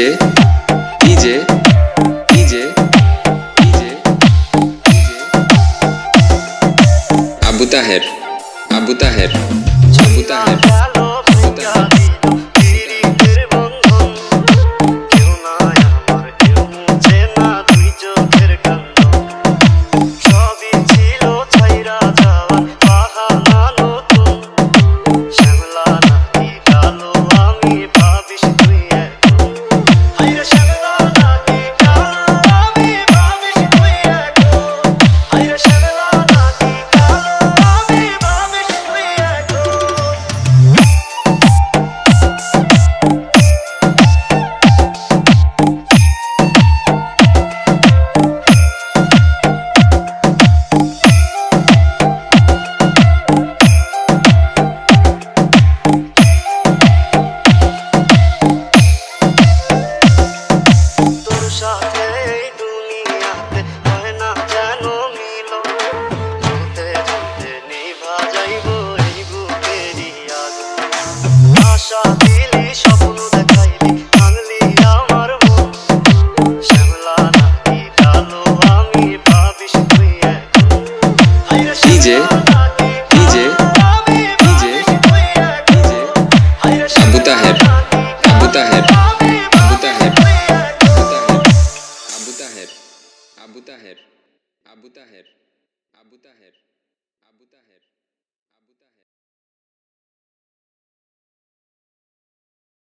ইজে ইজে ইজে ইজে Abu Taher Abu Taher Abu Taher. Abu Taher Abu Taher Abu Taher Abu Taher.